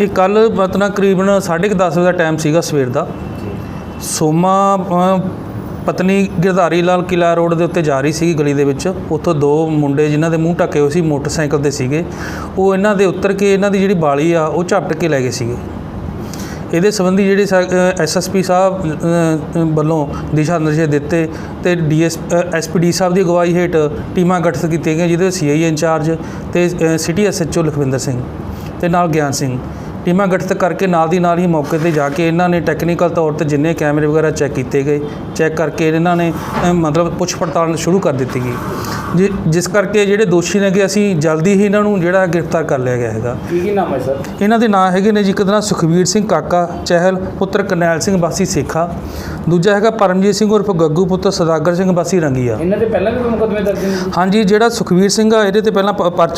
ਇਹ ਕੱਲ ਮਤਲਬ ਕਰੀਬਨ 10:30 ਵਜੇ ਦਾ ਟਾਈਮ ਸੀਗਾ ਸਵੇਰ ਦਾ। ਸੋਮਾ ਪਤਨੀ ਗਿਰਧਾਰੀ ਲਾਲ ਕਿਲਾ ਰੋਡ ਦੇ ਉੱਤੇ ਜਾ ਰਹੀ ਸੀ ਗਲੀ ਦੇ ਵਿੱਚ। ਉੱਥੋਂ ਦੋ ਮੁੰਡੇ ਜਿਨ੍ਹਾਂ ਦੇ ਮੂੰਹ ਢੱਕੇ ਹੋਏ ਸੀ ਮੋਟਰਸਾਈਕਲ ਤੇ ਸੀਗੇ। ਉਹ ਇਹਨਾਂ ਦੇ ਉੱਤਰ ਕੇ ਇਹਨਾਂ ਦੀ ਜਿਹੜੀ ਬਾਲੀ ਆ ਉਹ ਝਪਟ ਕੇ ਲੈ ਗਏ ਸੀਗੇ। ਇਹਦੇ ਸੰਬੰਧੀ ਜਿਹੜੇ ਐਸਐਸਪੀ ਸਾਹਿਬ ਅ, ਅ, ਵੱਲੋਂ ਦਿਸ਼ਾ ਨਿਰਦੇਸ਼ ਦਿੱਤੇ ਤੇ ਡੀਐਸ ਐਸਪੀਡੀ ਸਾਹਿਬ ਦੀ ਅਗਵਾਈ ਹੇਠ ਟੀਮਾਂ ਗਠਿਤ ਕੀਤੀਆਂ ਗਈਆਂ ਜਿਹਦੇ ਸੀਆਈ ਇੰਚਾਰਜ ਤੇ ਸਿਟੀ ਐਸਐਚਓ ਲਖਵਿੰਦਰ ਸਿੰਘ ਤੇ ਨਾਲ ਗਿਆਨ ਸਿੰਘ। ਟੀਮਾਂ ਗਠਿਤ ਕਰਕੇ ਨਾਲ ਦੀ ਨਾਲ ਹੀ ਮੌਕੇ ਤੇ ਜਾ ਕੇ ਇਹਨਾਂ ਨੇ ਟੈਕਨੀਕਲ ਤੌਰ ਤੇ ਜਿੰਨੇ ਕੈਮਰੇ ਵਗੈਰਾ ਚੈੱਕ ਕੀਤੇ ਗਏ ਚੈੱਕ ਕਰਕੇ ਇਹਨਾਂ ਨੇ ਮਤਲਬ ਪੁੱਛ ਪੜਤਾਲ ਸ਼ੁਰੂ ਕਰ ਦਿੱਤੀ ਗਈ। ਜਿਸ ਕਰਕੇ ਜਿਹੜੇ ਦੋਸ਼ੀ ਨੇਗੇ ਅਸੀਂ ਜਲਦੀ ਹੀ ਇਹਨਾਂ ਨੂੰ ਜਿਹੜਾ ਗ੍ਰਿਫਤਾਰ ਕਰ ਲਿਆ ਗਿਆ ਹੈਗਾ। ਕੀ ਕੀ ਨਾਮ ਹੈ ਸਰ? ਇਹਨਾਂ ਦੇ ਨਾਂ ਹੈਗੇ ਨੇ ਜੀ ਇੱਕ ਨਾਂ ਸੁਖਵੀਰ ਸਿੰਘ ਕਾਕਾ ਚਹਿਲ ਪੁੱਤਰ ਕਰਨੈਲ ਸਿੰਘ ਵਾਸੀ ਸੇਖਾ। ਦੂਜਾ ਹੈਗਾ ਪਰਮਜੀਤ ਸਿੰਘ ਉਰਫ ਗੱਗੂ ਪੁੱਤਰ ਸਦਾਗਰ ਸਿੰਘ ਵਾਸੀ ਰੰਗੀਆ। ਇਹਨਾਂ ਦੇ ਪਹਿਲਾਂ ਵੀ ਮੁਕੱਦਮੇ ਦਰਜ ਨੇ ਹਾਂਜੀ ਜਿਹੜਾ ਸੁਖਵੀਰ ਸਿੰਘ ਆ ਇਹਦੇ ਤੇ ਪਹਿਲਾਂ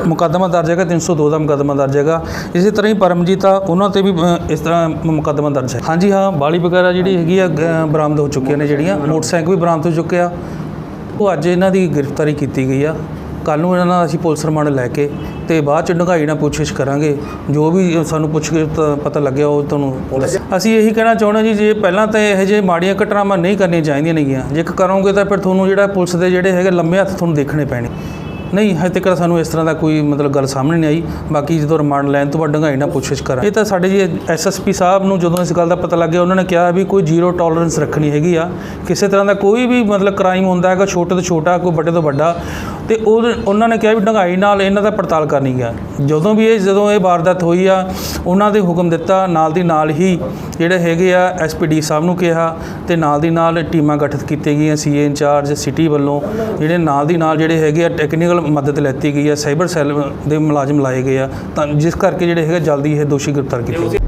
ਮੁਕੱਦਮਾ ਦਰਜ ਹੈਗਾ 302 ਦਾ ਮੁਕੱਦਮਾ ਦਰਜ ਹੈਗਾ। ਇਸੇ ਤਰ੍ਹਾਂ ਹੀ ਪਰਮਜੀਤ ਆ ਉਹਨਾਂ ਤੇ ਵੀ ਅ, ਇਸ ਤਰ੍ਹਾਂ ਮੁਕੱਦਮਾ ਦਰਜ ਹੈ। ਹਾਂਜੀ ਹਾਂ ਬਾਲੀ ਵਗੈਰਾ ਜਿਹੜੀ ਹੈਗੀ ਆ ਗ- ਬਰਾਮਦ ਹੋ ਚੁੱਕੀਆਂ ਨੇ ਜਿਹੜੀਆਂ। ਮੋਟਰਸਾਈਕਲ ਵੀ ਬਰਾਮਦ ਹੋ ਚੁੱਕੇ ਆ। ਉਹ ਅੱਜ ਇਹਨਾਂ ਦੀ ਗ੍ਰਿਫਤਾਰੀ ਕੀਤੀ ਗਈ ਆ। ਕੱਲ ਨੂੰ ਇਹਨਾਂ ਨਾਲ ਅਸੀਂ ਪੁਲਿਸ ਰਿਮਾਂਡ ਲੈ ਕੇ ਤੇ ਬਾਅਦ ਚ ਡੂੰਘਾਈ ਨਾਲ ਪੁੱਛਗਿੱਛ ਕਰਾਂਗੇ। ਜੋ ਵੀ ਸਾਨੂੰ ਪੁੱਛ ਕੇ ਪ- ਪਤਾ ਲੱਗਿਆ ਉਹ ਤੁਹਾਨੂੰ ਅਸੀਂ ਇਹੀ ਕਹਿਣਾ ਚਾਹੁੰਦੇ ਜੀ ਜੇ ਪਹਿਲਾਂ ਤਾਂ ਇਹੋ ਜਿਹੇ ਮਾੜੀਆਂ ਘਟਨਾਵਾਂ ਨਹੀਂ ਕਰਨੀਆਂ ਚਾਹੀਦੀਆਂ ਨੇਗੀਆਂ। ਜੇ ਕਰੋਗੇ ਤਾਂ ਫਿਰ ਤੁਹਾਨੂੰ ਜਿਹੜਾ ਪੁਲਿਸ ਦੇ ਜਿਹੜੇ ਹੈਗੇ ਲੰਮੇ ਹੱਥ ਤੁਹਾਨੂੰ ਦੇਖਣੇ ਪੈਣੇ। ਨਹੀਂ, ਹਜੇ ਤੱਕ ਸਾਨੂੰ ਇਸ ਤਰ੍ਹਾਂ ਦਾ ਕੋਈ ਮਤਲਬ ਗੱਲ ਸਾਹਮਣੇ ਨਹੀਂ ਆਈ। ਬਾਕੀ ਜਦੋਂ ਰਿਮਾਂਡ ਲੈਣ ਤੋਂ ਬਾਅਦ ਡੂੰਘਾਈ ਨਾਲ ਪੁੱਛਗਿੱਛ ਕਰਾਂ ਇਹ ਤਾਂ ਸਾਡੇ ਜੀ ਐਸਐਸਪੀ ਸਾਹਿਬ ਨੂੰ ਜਦੋਂ ਇਸ ਗੱਲ ਦਾ ਪਤਾ ਲੱਗਿਆ ਉਹਨਾਂ ਨੇ ਕਿਹਾ ਵੀ ਕੋਈ ਜ਼ੀਰੋ ਟੋਲਰੈਂਸ ਰੱਖਣੀ ਹੈਗੀ ਆ। ਕਿਸੇ ਤਰ੍ਹਾਂ ਦਾ ਕੋਈ ਵੀ ਮਤਲਬ ਕ੍ਰਾਈਮ ਹੁੰਦਾ ਹੈਗਾ, ਛੋਟੇ ਤੋਂ ਛੋਟਾ, ਕੋਈ ਵੱਡੇ ਤੋਂ ਵੱਡਾ ਤੇ ਉਹ ਉਹਨਾਂ ਨੇ ਕਿਹਾ ਵੀ ਡੂੰਘਾਈ ਨਾਲ ਇਹਨਾਂ ਦਾ ਪੜਤਾਲ ਕਰਨੀ ਗਿਆ ਜਦੋਂ ਵੀ ਇਹ ਜਦੋਂ ਇਹ ਵਾਰਦਾਤ ਹੋਈ ਆ, ਉਹਨਾਂ ਦੇ ਹੁਕਮ ਦਿੱਤਾ, ਨਾਲ ਦੀ ਨਾਲ ਹੀ ਜਿਹੜੇ ਹੈਗੇ ਆ ਐਸਪੀਡੀ ਸਾਹਿਬ ਨੂੰ ਕਿਹਾ ਤੇ ਨਾਲ ਦੀ ਨਾਲ ਟੀਮਾਂ ਗਠਿਤ ਕੀਤੀਆਂ ਗਈਆਂ ਸੀਏ ਇੰਚਾਰਜ, ਸਿਟੀ ਵੱਲੋਂ ਜਿਹੜੇ ਨਾਲ ਦੀ ਨਾਲ ਜਿਹੜੇ ਹੈਗੇ ਆ ਟੈਕਨੀਕਲ ਮਦਦ ਲੈਤੀ ਗਈ ਆ, ਸਾਈਬਰ ਸੈੱਲ ਦੇ ਮੁਲਾਜ਼ਮ ਲਾਏ ਗਏ ਆ, ਤਾਂ ਜਿਸ ਕਰਕੇ ਜਿਹੜੇ ਹੈਗੇ ਜਲਦੀ ਇਹ ਦੋਸ਼ੀ ਗ੍ਰਿਫਤਾਰ ਕੀਤੇ ਗਏ।